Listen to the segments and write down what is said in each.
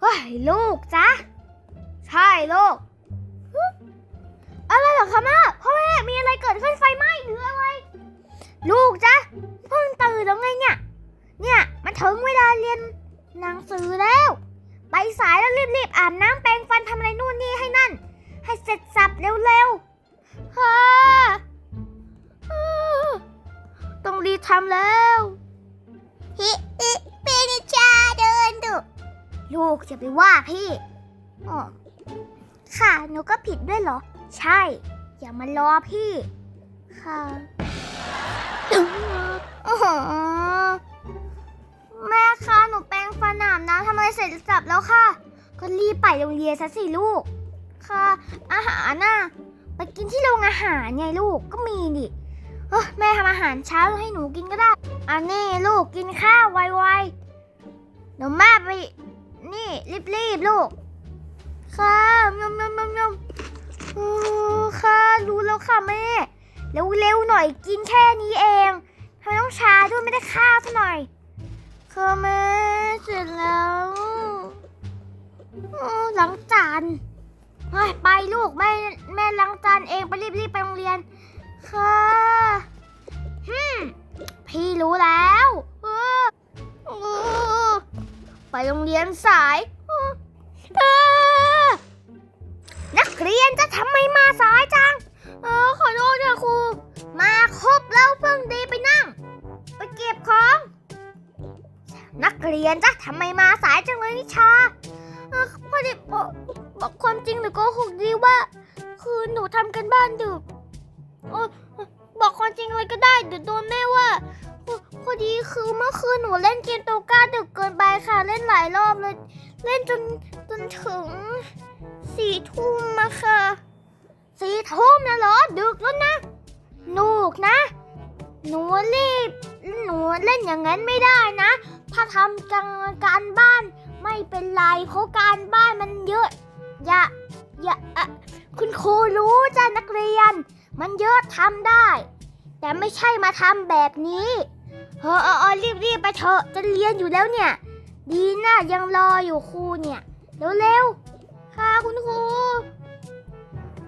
เฮ้ยลูกจ๊ะใช่ลูกอะไรเหรอคะแม่พ่อแม่มีอะไรเกิดขึ้นไฟไหม้หรืออะไร ลูกจ๊ะเพิ่งตื่นแล้วไงเนี่ย เนี่ยมันถึงเวลาเรียนหนังสือแล้ว ไปสายแล้วรีบๆอาบน้ำแปรงฟันทำอะไรนู่นนี่ให้นั่น ให้เสร็จสับเร็วๆฮ่าฮ่าต้องรีบทำแล้วฮิ ลูกจะไปว่าพี่อ๋อค่ะ หนูก็ผิดด้วยเหรอ ใช่ อย่ามารอพี่ ค่ะโอ้โหแม่คะหนูแปรงฟันอาบน้ำทำอะไรเสร็จสับแล้วค่ะ ก็รีบไปโรงเรียนซะสิลูก ค่ะ อาหารน่ะไปกินที่โรงอาหารไงลูกก็มีดิเออแม่ทำอาหารเช้าให้หนูกินก็ได้อันนี้ลูกกินข้าวไวๆเดี๋ยวแม่ไป นี่รีบๆลูก ค่ะยมยมยมยมโอ้ค่ะรู้แล้วค่ะแม่เร็วๆหน่อยกินแค่นี้เองทำไมต้องช้าด้วยไม่ได้ข้าวซะหน่อยค่ะแม่เสร็จแล้วล้างจานไปลูกแม่แม่ล้างจานเองไปรีบๆไปโรงเรียน โรงเรียนสายนักเรียนจะทำไมมาสายจัง เออขอโทษค่ะครู มาครบแล้วเพิ่งดีไปนั่ง ไปเก็บของ นักเรียนจ้ะทำไมมาสายจังเลยนิชาออพอดีบอกบอกความจริงหรือโกหกดีว่า คือหนูทำกันบ้านดึกออบอกความจริงเลยก็ได้เดี๋ยวโดนแม่ว่า พอดีคือเมื่อคืนหนูเล่นเกมโตก้าดึกเกินไปค่ะ เล่นหลายรอบเลย เล่นจนจนถึงสี่ทุ่มมาค่ะสี่ทุ่มนะเหรอ ดึกแล้วนะลูกนะ หนูรีบ หนูเล่นอย่างนั้นไม่ได้นะ ถ้าทำการการบ้านไม่เป็นไรเพราะการบ้านมันเยอะ อย่า อย่าคุณครูรู้จ้ะนักเรียน มันเยอะทำได้ แต่ไม่ใช่มาทำแบบนี้ เออเออเออรีบรีบไปเถอะจะเรียนอยู่แล้วเนี่ย ดีนะยังรออยู่ครูเนี่ยเร็วๆค่ะคุณครู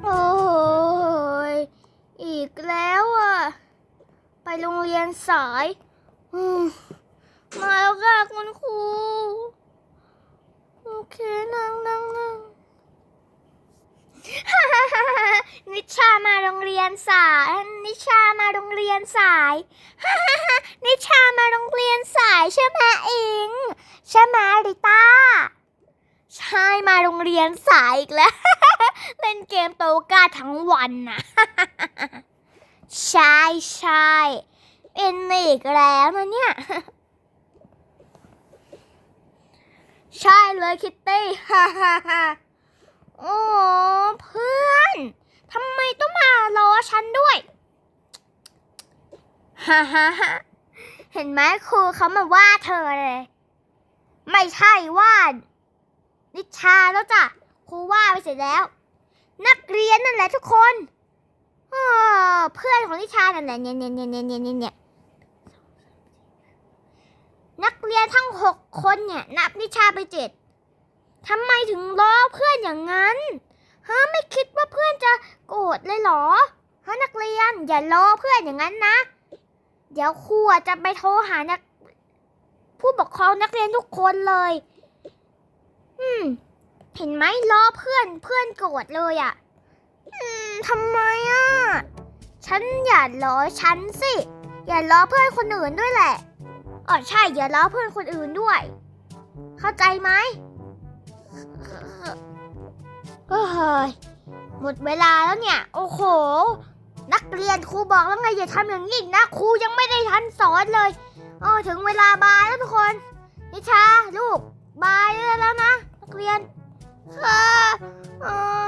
โอ้ยอีกแล้วอะไปโรงเรียนสายอืมมาแล้วค่ะคุณครู โอเค นั่งนั่งนั่ง นิชามาโรงเรียนสาย นิชามาโรงเรียนสายนิชามาโรงเรียนสายใช่ไหมเองใช่ไหมริต้า ใช่มาโรงเรียนสายอีกแล้ว เล่นเกมโตกาทั้งวันนะ ใช่ใช่เป็นอีกแล้วนะเนี่ย ใช่เลยคิตตี้ ฮ่าฮ่าฮ่าโอ้เพื่อนทำไมต้องมารอฉันด้วย ฮ่าฮ่าฮ่าเห็นไหมครูเขามาว่าเธอเลย ไม่ใช่ว่านิชาแล้วจ้ะครูว่าไปเสร็จแล้ว นักเรียนนั่นแหละทุกคนเออเพื่อนของนิชานั่นแหละเนี่ยเนี่ยเนี่ยเนี่ยเนี่ยเนี่ยนักเรียนทั้งหกคนเนี่ยนับนิชาไปเจ็ดทำไมถึงล้อเพื่อนอย่างนั้นฮะไม่คิดว่าเพื่อนจะโกรธเลยเหรอฮะนักเรียนอย่าล้อเพื่อนอย่างนั้นนะ เดี๋ยวครูอ่จะไปโทรหานัก ผู้ปกครองนักเรียนทุกคนเลย อืม เห็นไหมล้อเพื่อนเพื่อนโกรธเลยอะ่ะ อืมทำไมอะ่ะ ฉันอย่าล้อฉันสิ อย่าล้อเพื่อนคนอื่นด้วยแหละอ๋อใช่อย่าล้อเพื่อนคนอื่นด้วย เข้าใจไหมเฮ้ยหมดเวลาแล้วเนี่ย โอ้โห นักเรียนครูบอกแล้วไงอย่าทำอย่างนี้อีกนะครูยังไม่ได้ทันสอนเลยอ๋อถึงเวลาบายแล้วทุกคน นิชาลูกบายแล้วนะนักเรียนค่ะเอ่อ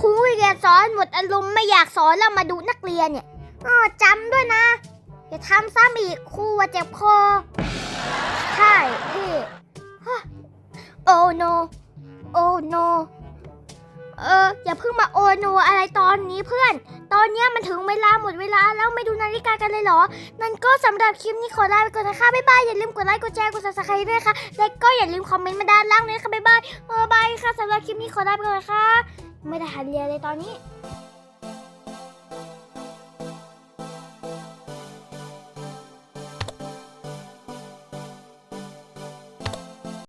ครูอยากสอนหมดอารมณ์ไม่อยากสอนแล้วมาดูนักเรียนเนี่ยออจำด้วยนะ อย่าทำซ้ำอีกครูว่าเจ็บคอใช่พี่โอ้โนโอ้โนเอออย่าเพิ่งมาโอโนอะไรตอนนี้เพื่อน ตอนนี้มันถึงเวลาหมดเวลาแล้วไม่ดูนาฬิกากันเลยเหรอ นั่นก็สำหรับคลิปนี้ขอลาไปก่อนนะคะบ๊ายบายอย่าลืมกดไลค์กดแชร์กดซับสไครต์ด้วยค่ะและก็อย่าลืมคอมเมนต์มาด้านล่างด้วยนะคะบ๊ายบายเออบายค่ะสำหรับคลิปนี้ขอลาไปก่อนนะคะไม่ได้หันเรียนเลยตอนนี้